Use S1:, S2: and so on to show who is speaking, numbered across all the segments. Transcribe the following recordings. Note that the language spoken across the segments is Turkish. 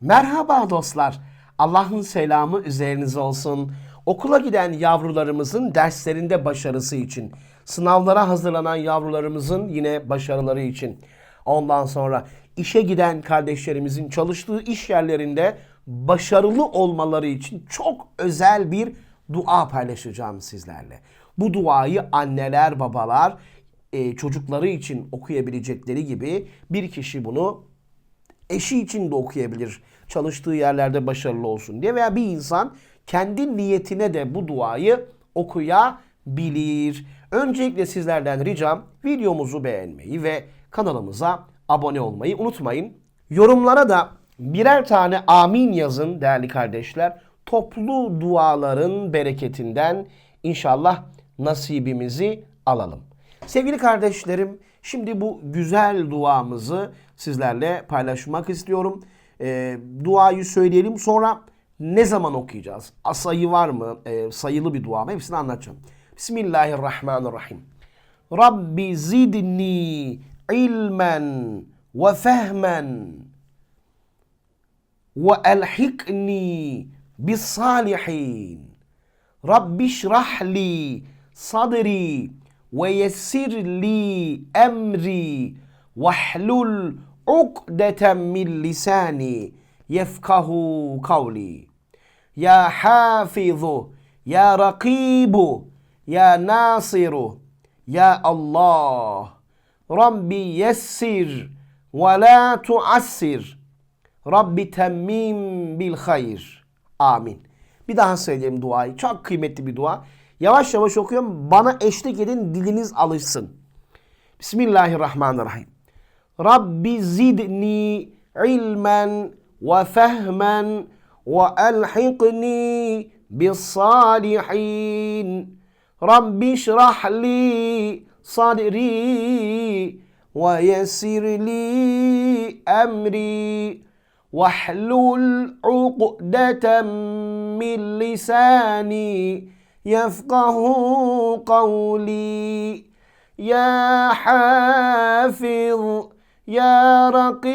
S1: Merhaba dostlar. Allah'ın selamı üzerinize olsun. Okula giden yavrularımızın derslerinde başarısı için, sınavlara hazırlanan yavrularımızın yine başarıları için. Ondan sonra işe giden kardeşlerimizin çalıştığı iş yerlerinde başarılı olmaları için çok özel bir dua paylaşacağım sizlerle. Bu duayı anneler, babalar e, çocukları için okuyabilecekleri gibi bir kişi bunu eşi için de okuyabilir. Çalıştığı yerlerde başarılı olsun diye veya bir insan kendi niyetine de bu duayı okuyabilir. Öncelikle sizlerden ricam videomuzu beğenmeyi ve kanalımıza abone olmayı unutmayın. Yorumlara da birer tane amin yazın değerli kardeşler. Toplu duaların bereketinden inşallah nasibimizi alalım. Sevgili kardeşlerim, şimdi bu güzel duamızı sizlerle paylaşmak istiyorum. Ee, duayı söyleyelim sonra ne zaman okuyacağız? Sayı var mı? Ee, sayılı bir dua mı? Hepsini anlatacağım. Bismillahirrahmanirrahim. Rabbi zidni ilmen ve fehmen ve elhikni bis salihin. Rabbi şrah li sadri ve yessir li emri vahlul ukdeten min lisani yefkahu kavli. Ya hafizu, ya rakibu, ya nasiru, ya Allah. Rabbi yessir ve la tuassir. Rabbi temmim bil hayr. Amin. Bir daha söyleyeyim duayı. Çok kıymetli bir dua. Yavaş yavaş okuyorum. Bana eşlik edin diliniz alışsın. Bismillahirrahmanirrahim. Rabbi zidni ilmen ve fehmen ve elhiqni bis salihin. Rabbi şrah li sadri ve yessir li emri. واحلل عقدة من لساني يفقه قولي. يا حافظ يا رقيب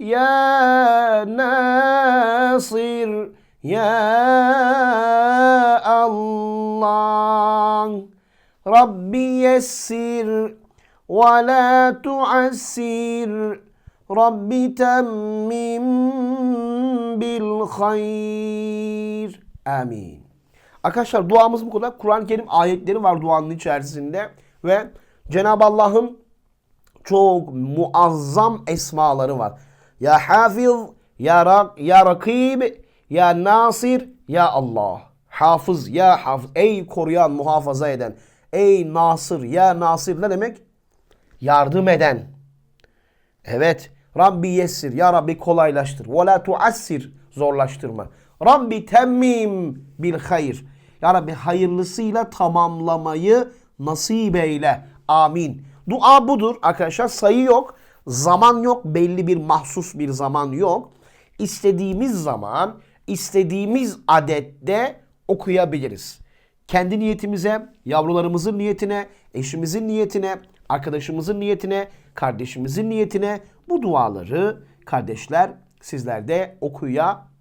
S1: يا ناصر يا الله. ربي يسر ولا تعسر. temmim bil hayr. Amin. Arkadaşlar duamız bu kadar. Kur'an-ı Kerim ayetleri var duanın içerisinde ve Cenab-ı Allah'ın çok muazzam esmaları var. Ya Hafiz, Ya, Rak, ya Rakib, Ya Nasir, Ya Allah. Hafız, Ya Hafız. Ey koruyan, muhafaza eden. Ey Nasır, Ya Nasir ne demek? Yardım eden. Evet. Rabbi yessir. Ya Rabbi kolaylaştır. Ve la tuassir. Zorlaştırma. Rabbi temmim bil hayır. Ya Rabbi hayırlısıyla tamamlamayı nasip eyle. Amin. Dua budur arkadaşlar. Sayı yok. Zaman yok. Belli bir mahsus bir zaman yok. İstediğimiz zaman, istediğimiz adette okuyabiliriz. Kendi niyetimize, yavrularımızın niyetine, eşimizin niyetine, arkadaşımızın niyetine, kardeşimizin niyetine bu duaları kardeşler sizler de okuyabilirsiniz.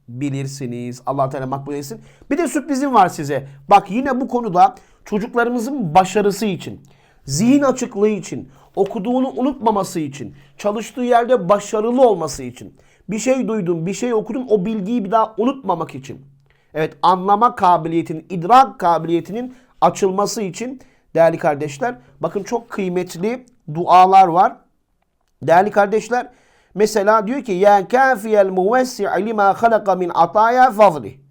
S1: Allah Teala makbul etsin. Bir de sürprizim var size. Bak yine bu konuda çocuklarımızın başarısı için, zihin açıklığı için, okuduğunu unutmaması için, çalıştığı yerde başarılı olması için, bir şey duydun, bir şey okudun, o bilgiyi bir daha unutmamak için. Evet anlama kabiliyetinin, idrak kabiliyetinin açılması için değerli kardeşler bakın çok kıymetli dualar var. Değerli kardeşler mesela diyor ki ya kafiyel muvessi' lima halaka min ataya fazli.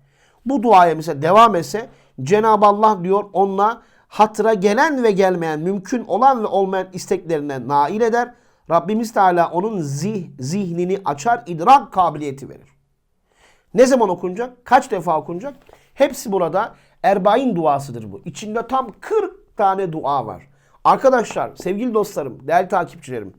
S1: Bu duaya mesela devam etse Cenab-ı Allah diyor onunla hatıra gelen ve gelmeyen, mümkün olan ve olmayan isteklerine nail eder. Rabbimiz Teala onun zih, zihnini açar, idrak kabiliyeti verir. Ne zaman okunacak? Kaç defa okunacak? Hepsi burada Erbain duasıdır bu. İçinde tam 40 tane dua var. Arkadaşlar, sevgili dostlarım, değerli takipçilerim.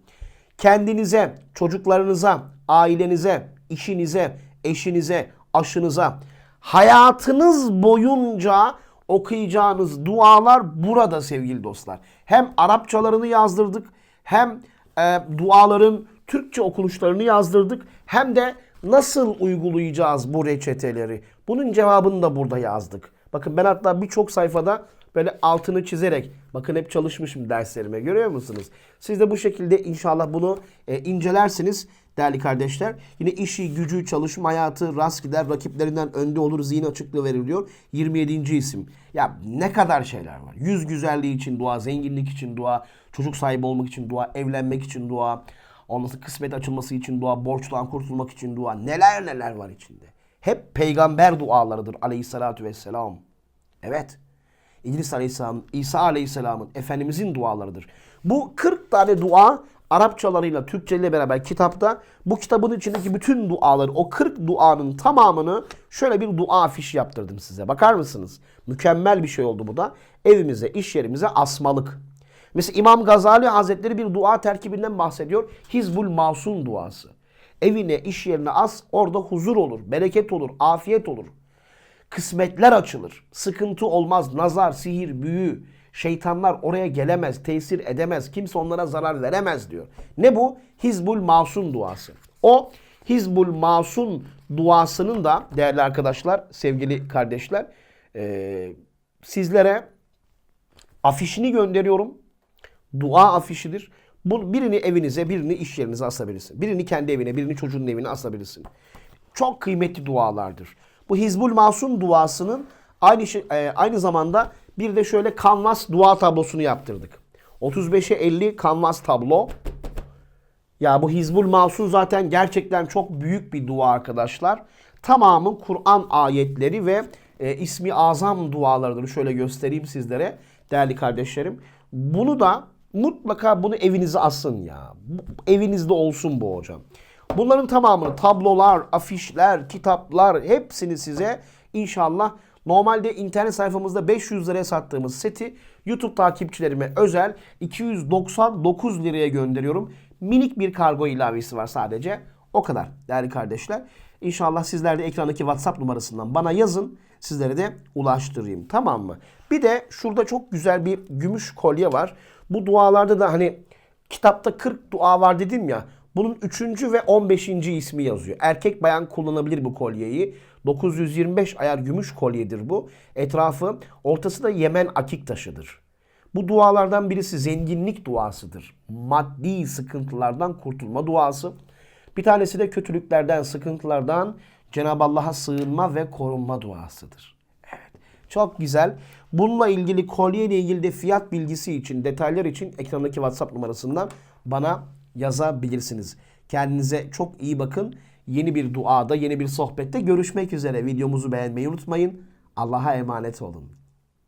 S1: Kendinize, çocuklarınıza, ailenize, işinize, eşinize, aşınıza, hayatınız boyunca okuyacağınız dualar burada sevgili dostlar. Hem Arapçalarını yazdırdık hem e, duaların Türkçe okunuşlarını yazdırdık hem de nasıl uygulayacağız bu reçeteleri? Bunun cevabını da burada yazdık. Bakın ben hatta birçok sayfada böyle altını çizerek bakın hep çalışmışım derslerime görüyor musunuz? Siz de bu şekilde inşallah bunu e, incelersiniz değerli kardeşler. Yine işi, gücü, çalışma hayatı rast gider, rakiplerinden önde olur, zihin açıklığı veriliyor. 27. isim. Ya ne kadar şeyler var. Yüz güzelliği için dua, zenginlik için dua, çocuk sahibi olmak için dua, evlenmek için dua, ondan kısmet açılması için dua, borçtan kurtulmak için dua. Neler neler var içinde. Hep peygamber dualarıdır aleyhissalatü vesselam. Evet. İdris Aleyhisselam, İsa Aleyhisselam'ın, Efendimizin dualarıdır. Bu 40 tane dua Arapçalarıyla, Türkçeyle beraber kitapta bu kitabın içindeki bütün duaları, o 40 duanın tamamını şöyle bir dua afişi yaptırdım size. Bakar mısınız? Mükemmel bir şey oldu bu da. Evimize, iş yerimize asmalık. Mesela İmam Gazali Hazretleri bir dua terkibinden bahsediyor. Hizbul Masum duası. Evine, iş yerine as, orada huzur olur, bereket olur, afiyet olur kısmetler açılır. Sıkıntı olmaz. Nazar, sihir, büyü, şeytanlar oraya gelemez, tesir edemez. Kimse onlara zarar veremez diyor. Ne bu? Hizbul Masun duası. O Hizbul Masun duasının da değerli arkadaşlar, sevgili kardeşler, eee, sizlere afişini gönderiyorum. Dua afişidir. Bu birini evinize, birini iş yerinize asabilirsin. Birini kendi evine, birini çocuğun evine asabilirsin. Çok kıymetli dualardır. Bu Hizbul Masum duasının aynı şey, e, aynı zamanda bir de şöyle kanvas dua tablosunu yaptırdık. 35'e 50 kanvas tablo. Ya bu Hizbul Masum zaten gerçekten çok büyük bir dua arkadaşlar. Tamamı Kur'an ayetleri ve e, ismi azam dualarıdır. Şöyle göstereyim sizlere değerli kardeşlerim. Bunu da mutlaka bunu evinize asın ya. Evinizde olsun bu hocam. Bunların tamamını tablolar, afişler, kitaplar hepsini size inşallah normalde internet sayfamızda 500 liraya sattığımız seti YouTube takipçilerime özel 299 liraya gönderiyorum. Minik bir kargo ilavesi var sadece. O kadar değerli kardeşler. İnşallah sizler de ekrandaki WhatsApp numarasından bana yazın. Sizlere de ulaştırayım. Tamam mı? Bir de şurada çok güzel bir gümüş kolye var. Bu dualarda da hani kitapta 40 dua var dedim ya. Bunun 3. ve 15. ismi yazıyor. Erkek bayan kullanabilir bu kolyeyi. 925 ayar gümüş kolyedir bu. Etrafı ortası da Yemen akik taşıdır. Bu dualardan birisi zenginlik duasıdır. Maddi sıkıntılardan kurtulma duası. Bir tanesi de kötülüklerden, sıkıntılardan Cenab-ı Allah'a sığınma ve korunma duasıdır. Evet. Çok güzel. Bununla ilgili kolye ile ilgili de fiyat bilgisi için, detaylar için ekrandaki WhatsApp numarasından bana yazabilirsiniz. Kendinize çok iyi bakın. Yeni bir duada, yeni bir sohbette görüşmek üzere. Videomuzu beğenmeyi unutmayın. Allah'a emanet olun.